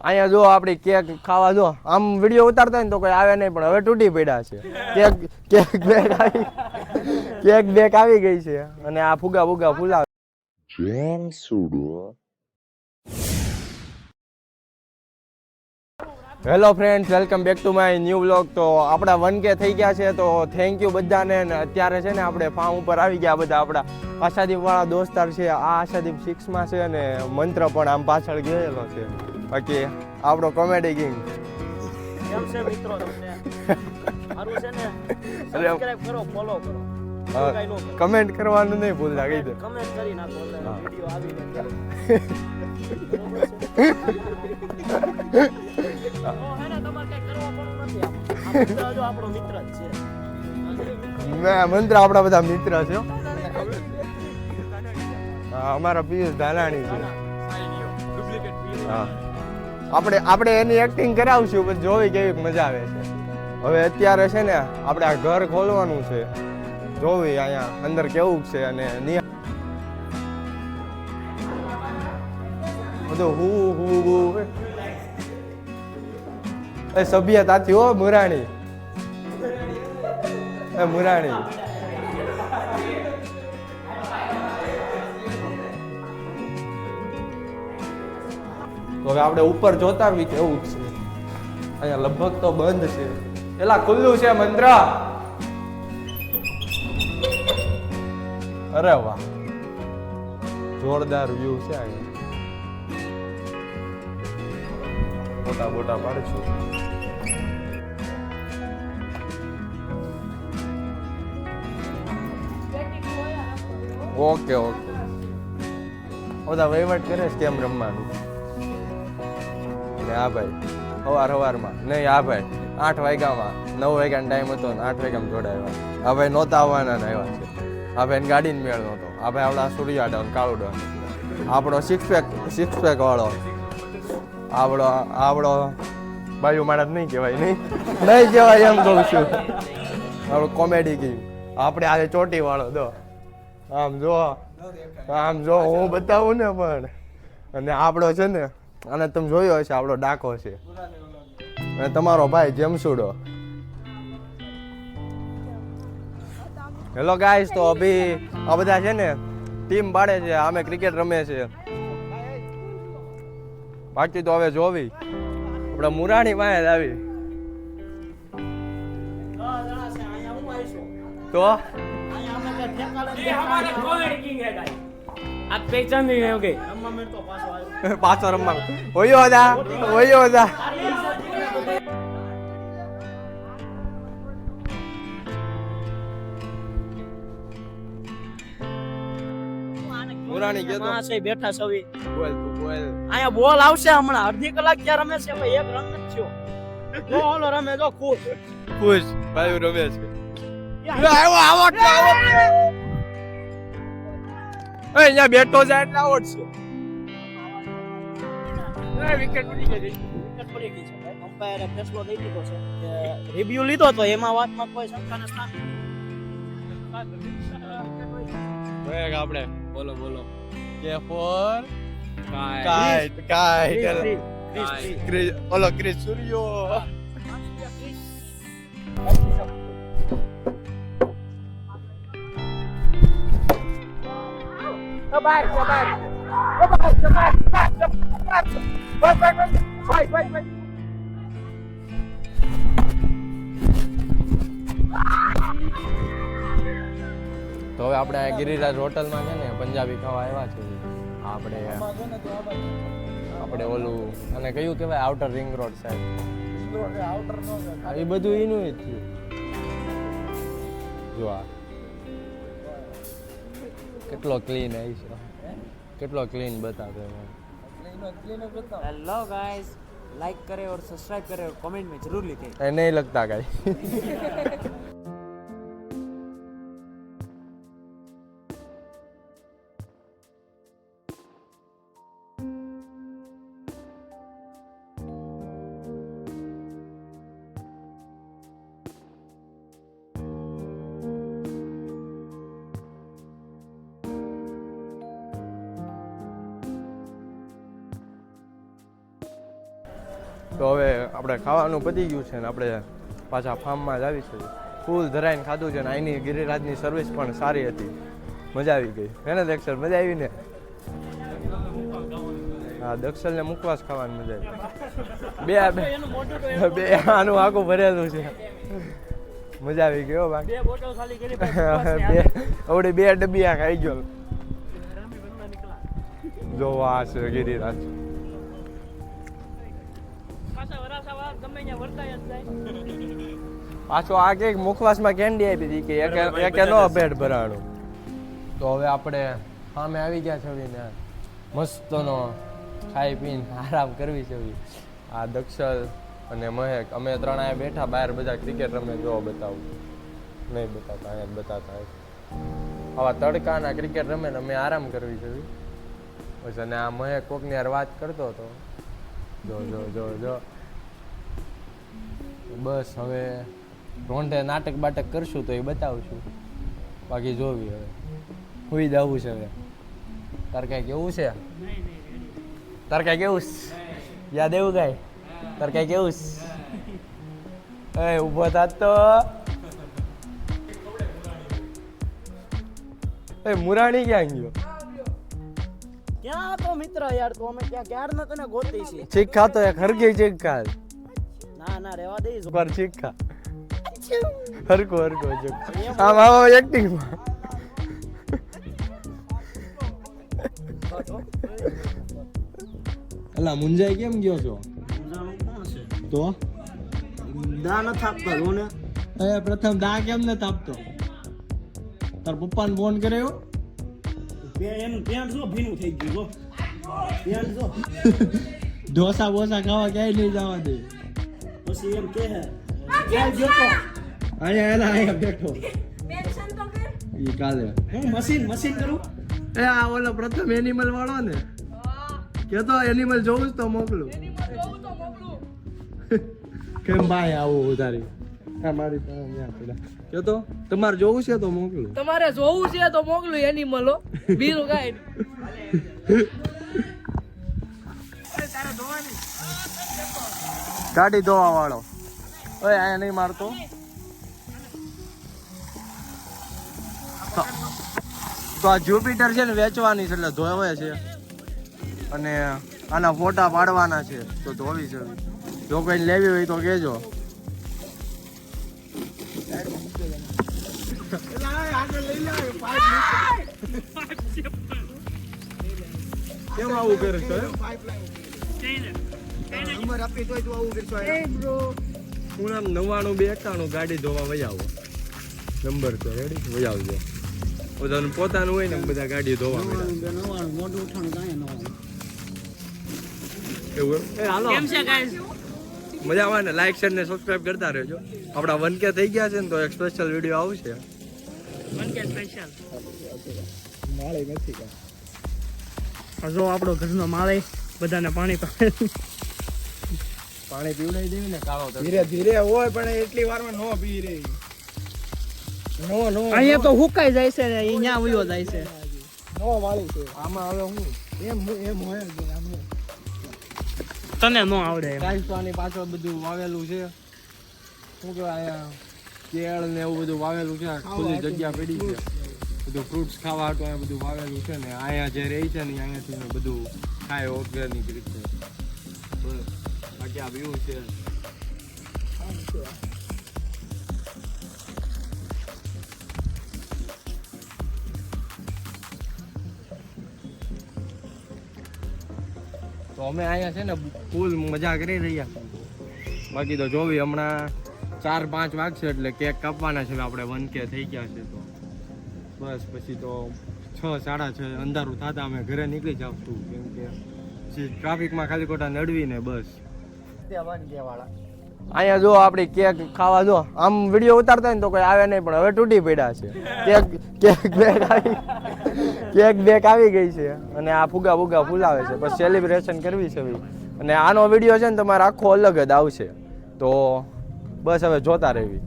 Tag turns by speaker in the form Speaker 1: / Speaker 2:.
Speaker 1: અહીંયા જો આપડી કેક ખાવા જો આમ વીડિયો ઉતારતા ને તો કોઈ આવે નહીં પણ હવે તૂટી પડ્યા છે. કેક કેક બેક આવી કેક બેક આવી ગઈ છે. અને આ ફુગા ફુગા ફૂલા
Speaker 2: જેમ sudo.
Speaker 1: Hello friends welcome back to my new vlog તો આપણા વન કે થઈ ગયા છે તો થેન્ક યુ બધાને. ને અત્યારે છે ને આપણે ફાર્મ ઉપર આવી ગયા બધા આપણા. આશાદીપવાળા દોસ્તાર છે આ આશાદીપ સિક્સમાં છે અને મંત્ર પણ આમ પાછળ ગયેલો છે. બાકી આપણો કોમેડી કિંગ
Speaker 3: કેમ છે મિત્રો તમને? મારું છે ને સબસ્ક્રાઇબ કરો ફોલો કરો. એવું કાંઈ ન કરો.
Speaker 1: કમેન્ટ કરવાનું નહીં ભૂલતા કહી દે
Speaker 3: કમેન્ટ કરી નાખો એટલે
Speaker 1: હા.
Speaker 3: આવી જાય. ને મિત્ર આપણો
Speaker 1: બધા મિત્ર છે અમારા પિયુષ ધાનાણી છે. હા. આપણે આપણે એની એક્ટિંગ કરાવશું જોવી કેવી મજા આવે છે. હવે અત્યારે છે ને, આપણે આ ઘર ખોલવાનું છે. જોવી અહીંયા, અંદર કેવું છે અને બધું હું હું હું. એ સભ્યતાથી હો, મુરાણી. એ મુરાણી. તો હવે આપણે ઉપર જોતા બી કેવું છે. અહીંયા લગભગ તો બંધ છે. એલા ખુલ્લું છે મંત્ર. અરે વાહ. જોરદાર વ્યૂ છે અહીંયા મોટા મોટા પાડશું ઓકે ઓકે. બધા વહીવટ કરે છે કેમ રમવાનું. ને આ ભાઈ, સવાર સવારમાં. નહીં, આ ભાઈ, આઠ વાગ્યામાં, નવ વાગ્યાનો ટાઈમ હતો ને આઠ વાગ્યામાં જોડાયા. આ ભાઈ નહોતા આવવાના ને આવ્યા છે. આ ભાઈ ગાડીને મેળ નહોતો આ ભાઈ આપણા સૂર્યા ડન કાળું ડન આપણો સિક્સ પેક સિક્સ પેક વાળો. આપણો આપણો બાયુ માણસ નહીં કહેવાય, નહીં? નહીં કહેવાય એમ કહું છું. આપણો કોમેડી ગયું આપણે આજે ચોટી વાળો, દો. આમ જો આમ જો હું બતાવું ને પણ. અને આપણો છે ને અને તમે જોયો હશે, આપણો ડાકો છે. અને તમારો ભાઈ જેમસુડો. હેલો ગાઈસ તો અભી, આ બધા છે ને ટીમ પાડે છે અમે ક્રિકેટ રમે છે. બાકી તો હવે જોવી. આપણે મુરાણી પાસે આવી. તો?
Speaker 4: ये हमारे कॉमेडी किंग है गाइस आप पहचान नहीं रहे
Speaker 3: રમવા માંડતો પાછો આવ્યો
Speaker 1: પાછો રમવા ઓયો હતા ઓયો હતા મુરાણી કહેતો.
Speaker 3: માં છે બેઠા સવી
Speaker 1: બોલ તું બોલ
Speaker 3: અહીંયા બોલ આવશે હમણાં અડધી કલાક ક્યાં રમે છે ભાઈ એક રન જ થયો જો ઓલો રમે જો ખુશ
Speaker 1: ખુશ ભાઈ રમે છે
Speaker 3: યા,
Speaker 1: આવો આવો આવો એ અહીંયા બેટો જાય એટલે આઉટ
Speaker 3: તો એમાં વાતમાં કોઈ
Speaker 4: બોલો બોલો.
Speaker 1: કે ફોર કાઈટ કાઈટ ઓલો
Speaker 3: ક્રિસ સૂર્યો ક્રિસ, ક્રિસ.
Speaker 1: ક્રિસ ઓલો ક્રિસ સૂર્યો તો હવે આપણે આ ગિરિરાજ હોટલમાં છે ને પંજાબી ખાવા આવ્યા છે. આપણે આપણે ઓલું અને કયું કહેવાય? આઉટર રિંગ રોડ સાહેબ. એ બધું એનું જ થયું જો આ. કેટલો ક્લીન આવી છે કેટલો ક્લીન બતાવે
Speaker 4: હેલો ગાઈસ લાઈક કરે ઓર સબસ્ક્રાઇબ કરે ઓર કમેન્ટ મે જરૂર लिखे
Speaker 1: એ નહીં લગતા ગાઈસ તો હવે આપણે ખાવાનું પતી ગયું છે ને આપણે પાછા ફાર્મમાં જ આવી છે ફૂલ ધરાઈને ખાધું છે ને અહીંની ગિરિરાજની સર્વિસ પણ સારી હતી. મજા આવી ગઈ. હે ને દક્ષર મજા આવી ને? હા દક્ષરને મુકવાસ ખાવાની મજા આવી. બે બે બે આનું આખું ભરેલું છે. મજા આવી ગયો હો બાકી.
Speaker 3: બે ભાઈ
Speaker 1: બે. ડબ્બી આ ખાઈ ગયો. જોવા છે ગિરિરાજ.
Speaker 3: ગમે ત્યાં વર્તાય જ જાય.
Speaker 1: પાછો આ કે મુખવાસમાં કેન્ડી આપી હતી કે એક એકે નો પેટ ભરાણું. તો હવે આપણે સામે આવી ગયા છે ને. મસ્તનો ખાઈ પીને આરામ કરવી છે આ દક્ષલ અને મહેક અમે ત્રણ અહીંયા બેઠા બહાર બધા ક્રિકેટ રમે જો બતાવું. નહીં બતાવતા અહીંયા જ બતાવતા હોય. આવા તડકાના ક્રિકેટ રમે ને અમે આરામ કરવી છે પછી અને આ મહેક કોકની યાર વાત કરતો હતો. જો જો જો જો. બસ હવે રોંઢે નાટક બાટક કરશું તો એ બતાવશું. બાકી જોવી હવે. હુઈ જવું છે હવે. તાર કાંઈ કેવું છે? તાર કાંઈ કેવું છે? યાદ એવું કાંઈ? તાર કાંઈ કેવું છે? એ ઊભો થાત તો. એ મુરાણી ક્યાં ગયો?
Speaker 3: ક્યાં તો મિત્ર યાર તો અમે ક્યાં ક્યાર ન તને ગોતી છે
Speaker 1: ચીક ખાતો એક હરકી ચીક ખા
Speaker 3: ના ના રેવા દઈશ
Speaker 1: ઉપર ચીક ખા હરકો હરકો ચીક આમ આવો એક્ટિંગમાં અલા મુંજાઈ કેમ ગયો છો? તો?
Speaker 3: દા ન થાપતો જો ને.
Speaker 1: એ પ્રથમ દા કેમ ને થાપતો? તાર પપ્પાને ફોન કર્યો?
Speaker 3: એનું પેન્ટ જો ભીનું થઈ ગયું જો. પેન્ટ જો.
Speaker 1: ઢોસા બોસા ખાવા ક્યાંય નહીં જવા દે.
Speaker 3: પછી એમ કે હે? ક્યાં ગયો તો.
Speaker 1: અહીંયા એના અહીંયા બેઠો. ઈ કાલે.
Speaker 3: હું મશીન મશીન કરું?
Speaker 1: એ આ ઓલો પ્રથમ એનિમલ વાળો ને. કેતો એનિમલ જોવું જ તો મોકલું. કેમ ભાઈ આવું ઉધારી આ મારી પાસે ન્યા પેલા કે તો તમારે જોવું છે તો મોકલું.
Speaker 5: તમારે જોવું છે તો મોકલું એનિમલો બીજું કાંઈ
Speaker 1: ગાડી ધોવા વાળો. આયા નહીં મારતો. તો- આ જ્યુપિટર છે ને વેચવાની છે એટલે ધોવે છે. અને આના ફોટા પાડવાના છે, તો ધોવી છે. જો કોઈ લેવી હોય તો કહેજો કેમ આવું કરે છે? હું આમ નવ્વાણું બે એકાણું ગાડી ધોવા વજાવો નંબર તો રેડી વજાવજો બધાનું પોતાનું હોય ને બધા ગાડી ધોવા નવ્વાણું
Speaker 3: મોઢું ઉઠાણું કાંઈ ન
Speaker 1: એવું એ હાલો.
Speaker 5: કેમ છે guys?
Speaker 1: મજા આવે ને? લાઈક શેર ને સબસ્ક્રાઇબ કરતા રહેજો. આપણા વન કે થઈ ગયા છે ને તો એક સ્પેશિયલ વીડિયો આવશે.
Speaker 3: જો આપણો ઘરનો માળે બધાને પાણી
Speaker 1: પાણી પીવડાવી દેવી ને કાળો
Speaker 6: ધીરે ધીરે હોય પણ એટલી વારમાં નો પી રે નો નો
Speaker 3: અહીંયા તો હુકાઈ જાય છે ને અહીંયા ઉયો જાય છે.
Speaker 6: નો વાળી છે.
Speaker 1: આમાં હવે હું?
Speaker 6: એમ એમ હોય જ આમ
Speaker 3: તને નો આવડે
Speaker 1: તો પાછળ બધું વાવેલું છે. શું કહેવાય કેળ ને એવું બધું વાવેલું છે ખુલ્લી જગ્યા પડી છે. બધું ફ્રૂટ્સ ખાવા હાટું અહીંયા બધું વાવેલું છે ને અહીંયા જે રહી છે ને અહીંયાથી બધું ખાય ઓર્ગેનિક રીતે. વ્યૂ છે. તો અમે અહીંયા છે ને ફૂલ મજા કરી રહ્યા. બાકી તો જોવી હમણાં ચાર પાંચ વાગશે એટલે કેક કાપવાના છે આપણે વન કે થઈ ગયા છે તો. બસ પછી તો છ સાડા છ અંધારું થતા અમે ઘરે નીકળી જાવશું કેમ કે પછી ટ્રાફિકમાં ખાલી ખોટા નડવીને બસ. અહીંયા જો આપણી કેક ખાવા જો આમ વીડિયો ઉતારતા ને તો કોઈ આવે નહીં પણ હવે તૂટી પડ્યા છે. કેક કેક બેક આવી કેક બેક આવી ગઈ છે. અને આ ફુગા ફુગા ફૂલાવે છે. પછી સેલિબ્રેશન કરવી છે ભાઈ. અને આનો વીડિયો છે ને તમારે આખો અલગ જ આવશે. તો બસ હવે જોતા રહેવી.